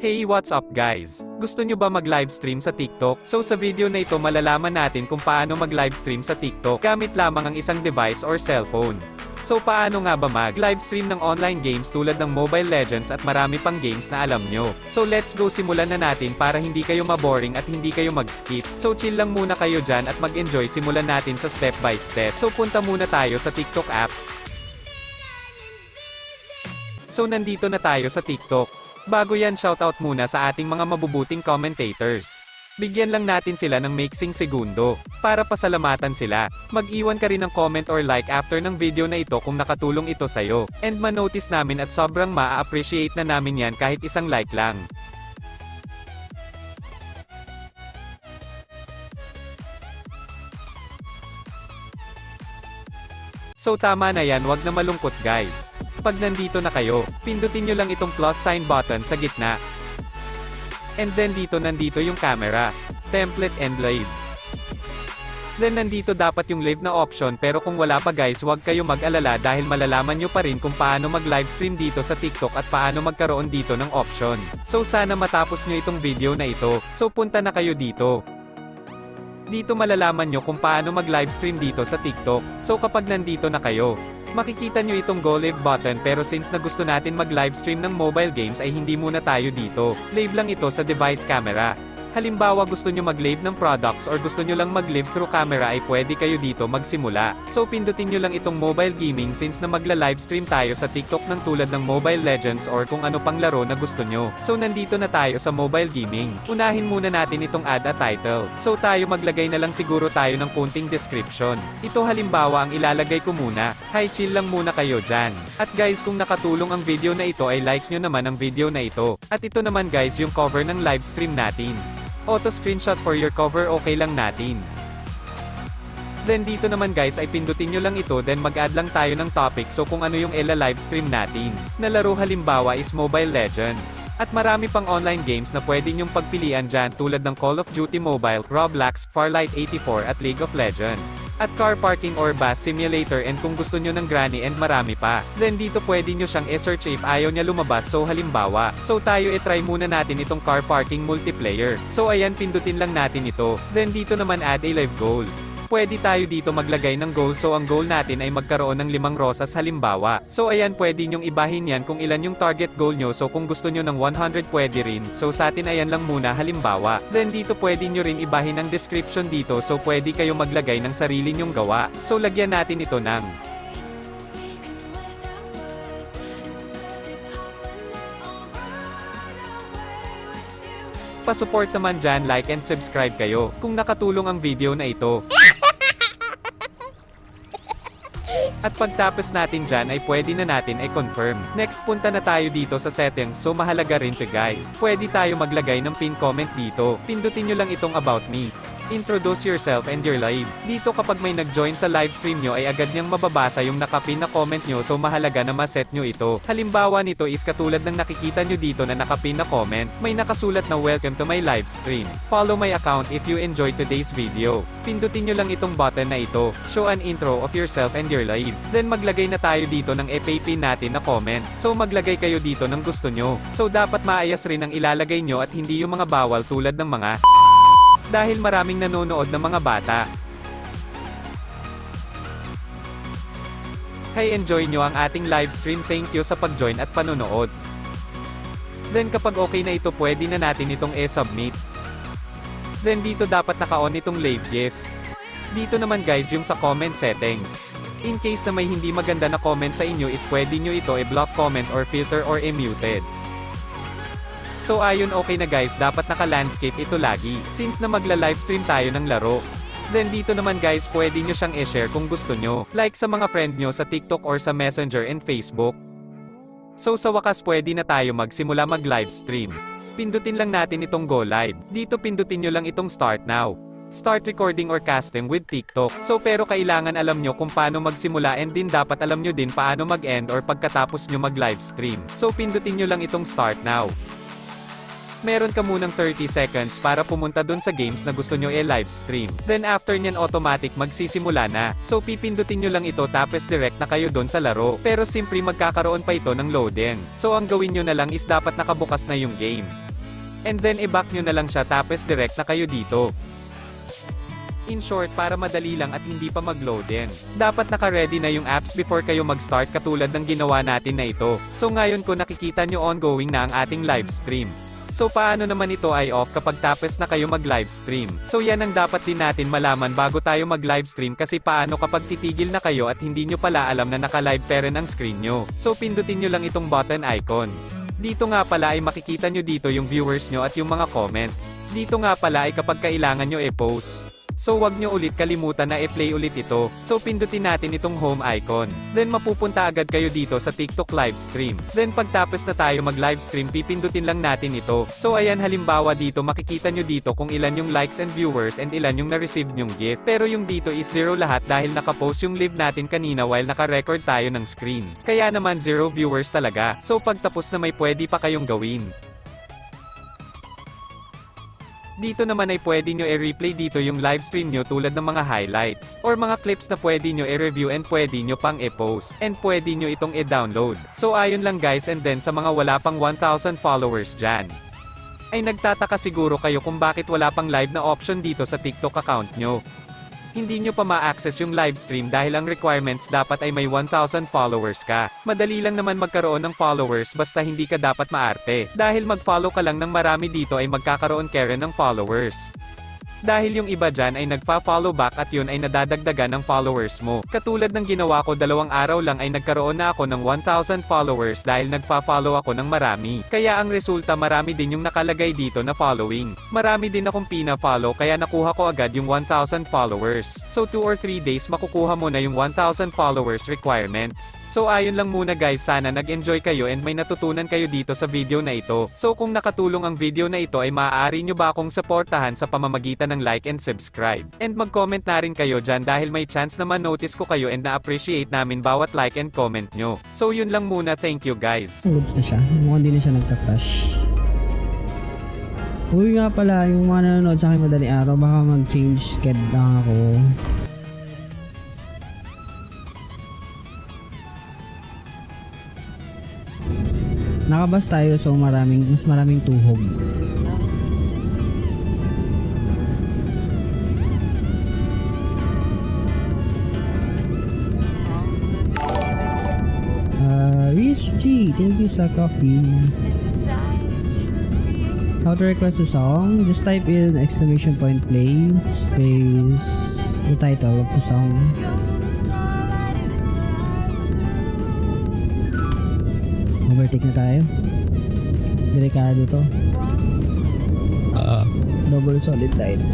Hey what's up guys? Gusto nyo ba mag-livestream sa TikTok? So sa video na ito malalaman natin kung paano mag-livestream sa TikTok gamit lamang ang isang device or cellphone. So paano nga ba mag-livestream ng online games tulad ng Mobile Legends at marami pang games na alam nyo? So let's go simulan na natin para hindi kayo maboring at hindi kayo mag-skip. So chill lang muna kayo dyan at mag-enjoy simulan natin sa step by step. So punta muna tayo sa TikTok apps. So nandito na tayo sa TikTok. Bago yan shoutout muna sa ating mga mabubuting commentators. Bigyan lang natin sila ng mixing segundo, para pasalamatan sila. Mag-iwan ka rin ng comment or like after ng video na ito kung nakatulong ito sa'yo. And ma-notice namin at sobrang ma-appreciate na namin yan kahit isang like lang. So tama na yan wag na malungkot guys. Pag nandito na kayo, pindutin nyo lang itong plus sign button sa gitna. And then dito nandito yung camera, template and live. Then nandito dapat yung live na option pero kung wala pa guys wag kayo mag-alala dahil malalaman nyo pa rin kung paano mag-livestream dito sa TikTok at paano magkaroon dito ng option. So sana matapos nyo itong video na ito, so punta na kayo dito. Dito malalaman nyo kung paano mag-livestream dito sa TikTok. So kapag nandito na kayo, makikita nyo itong Go Live button pero since na gusto natin mag-livestream ng mobile games ay hindi muna tayo dito. Live lang ito sa device camera. Halimbawa gusto nyo mag-live ng products or gusto nyo lang mag-live through camera ay pwede kayo dito magsimula. So pindutin nyo lang itong mobile gaming since na magla-livestream tayo sa TikTok ng tulad ng Mobile Legends or kung ano pang laro na gusto nyo. So nandito na tayo sa mobile gaming. Unahin muna natin itong add a title. So tayo maglagay na lang siguro tayo ng kunting description. Ito halimbawa ang ilalagay ko muna. Hi chill lang muna kayo dyan. At guys kung nakatulong ang video na ito ay like nyo naman ang video na ito. At ito naman guys yung cover ng livestream natin. Auto screenshot for your cover okay lang natin. Then dito naman guys ay pindutin nyo lang ito then mag-add lang tayo ng topic so kung ano yung ela livestream natin. Na laro halimbawa is Mobile Legends. At marami pang online games na pwede nyong pagpilian dyan tulad ng Call of Duty Mobile, Roblox, Farlight 84 at League of Legends. At car parking or bus simulator and kung gusto nyo ng granny and marami pa. Then dito pwede nyo siyang e-search if ayaw niya lumabas so halimbawa. So tayo e-try muna natin itong car parking multiplayer. So ayan pindutin lang natin ito. Then dito naman add a live goal pwede tayo dito maglagay ng goal so ang goal natin ay magkaroon ng limang rosas halimbawa. So ayan pwede nyong ibahin yan kung ilan yung target goal nyo so kung gusto nyo ng 100 pwede rin. So sa atin ayan lang muna halimbawa. Then dito pwede nyo rin ibahin ang description dito so pwede kayo maglagay ng sarili nyong gawa. So lagyan natin ito ng pa-support naman dyan, like and subscribe kayo kung nakatulong ang video na ito. At pagtapos natin dyan ay pwede na natin ay confirm. Next punta na tayo dito sa settings so mahalaga rin to guys. Pwede tayo maglagay ng pin comment dito. Pindutin nyo lang itong about me. Introduce yourself and your live. Dito kapag may nag-join sa live stream nyo ay agad niyang mababasa yung nakapin na comment nyo so mahalaga na maset nyo ito. Halimbawa nito is katulad ng nakikita nyo dito na nakapin na comment, may nakasulat na welcome to my live stream. Follow my account if you enjoyed today's video. Pindutin nyo lang itong button na ito, show an intro of yourself and your live. Then maglagay na tayo dito ng FAP natin na comment. So maglagay kayo dito ng gusto nyo. So dapat maayas rin ang ilalagay nyo at hindi yung mga bawal tulad ng mga dahil maraming nanonood ng mga bata. Hey enjoy nyo ang ating live stream thank you sa pag-join at panonood. Then kapag okay na ito pwede na natin itong e-submit. Then dito dapat naka-on itong live gift. Dito naman guys yung sa comment settings. In case na may hindi maganda na comment sa inyo is pwede nyo ito i-block comment or filter or i-muted. So ayun okay na guys dapat naka-landscape ito lagi, since na magla-livestream tayo ng laro. Then dito naman guys pwede nyo siyang i-share kung gusto nyo, like sa mga friend nyo sa TikTok or sa Messenger and Facebook. So sa wakas pwede na tayo magsimula mag-livestream. Pindutin lang natin itong go live. Dito pindutin nyo lang itong start now. Start recording or casting with TikTok. So pero kailangan alam nyo kung paano magsimula and din dapat alam nyo din paano mag-end or pagkatapos nyo mag-livestream. So pindutin nyo lang itong start now meron ka munang 30 seconds para pumunta dun sa games na gusto nyo e-live stream. Then after nyan automatic magsisimula na. So pipindutin nyo lang ito tapos direct na kayo dun sa laro. Pero simpre magkakaroon pa ito ng loading. So ang gawin nyo na lang is dapat nakabukas na yung game. And then i-back nyo na lang siya tapos direct na kayo dito. In short, para madali lang at hindi pa mag-loadin. Dapat naka-ready na yung apps before kayo mag-start katulad ng ginawa natin na ito. So ngayon ko nakikita nyo ongoing na ang ating live stream. So paano naman ito ay off kapag tapos na kayo mag-live stream? So yan ang dapat din natin malaman bago tayo mag-live stream kasi paano kapag titigil na kayo at hindi nyo pala alam na naka-live pa rin ang screen nyo. So pindutin nyo lang itong button icon. Dito nga pala ay makikita nyo dito yung viewers nyo at yung mga comments. Dito nga pala ay kapag kailangan nyo i-post. So wag nyo ulit kalimutan na i-play ulit ito. So pindutin natin itong home icon. Then mapupunta agad kayo dito sa TikTok live stream. Then pagtapos na tayo mag live stream pipindutin lang natin ito. So ayan halimbawa dito makikita nyo dito kung ilan yung likes and viewers and ilan yung na-receive nyong gift. Pero yung dito is zero lahat dahil nakapost yung live natin kanina while naka-record tayo ng screen. Kaya naman zero viewers talaga. So pagtapos na may pwede pa kayong gawin. Dito naman ay pwede nyo i-replay dito yung live stream nyo tulad ng mga highlights, or mga clips na pwede nyo i-review and pwede nyo pang i-post, and pwede nyo itong i-download. So ayun lang guys and then sa mga wala pang 1,000 followers dyan. Ay nagtataka siguro kayo kung bakit wala pang live na option dito sa TikTok account nyo. Hindi nyo pa ma-access yung live stream dahil ang requirements dapat ay may 1,000 followers ka. Madali lang naman magkaroon ng followers basta hindi ka dapat maarte. Dahil mag-follow ka lang ng marami dito ay magkakaroon ka rin ng followers. Dahil yung iba dyan ay nagpa-follow back at yun ay nadadagdagan ng followers mo. Katulad ng ginawa ko dalawang araw lang ay nagkaroon na ako ng 1,000 followers dahil nagpa-follow ako ng marami. Kaya ang resulta marami din yung nakalagay dito na following. Marami din akong pina-follow kaya nakuha ko agad yung 1,000 followers. So 2 or 3 days makukuha mo na yung 1,000 followers requirements. So ayun lang muna guys sana nag-enjoy kayo and may natutunan kayo dito sa video na ito. So kung nakatulong ang video na ito ay maaari nyo ba akong supportahan sa pamamagitan ng like and subscribe. And mag-comment na rin kayo dyan dahil may chance na ma-notice ko kayo and na-appreciate namin bawat like and comment nyo. So yun lang muna thank you guys. Goods na siya. Mukhang di na siya nagka-crush. Uy nga pala, yung mga nanonood sa akin madaling araw, baka mag-change sked lang ako. Nakabas tayo so maraming, mas maraming tuhog. Uh, Rich G, thank you sa coffee. How to request a song? Just type in exclamation point play space the title of the song. Overtake na tayo. Delikado to. Double solid line.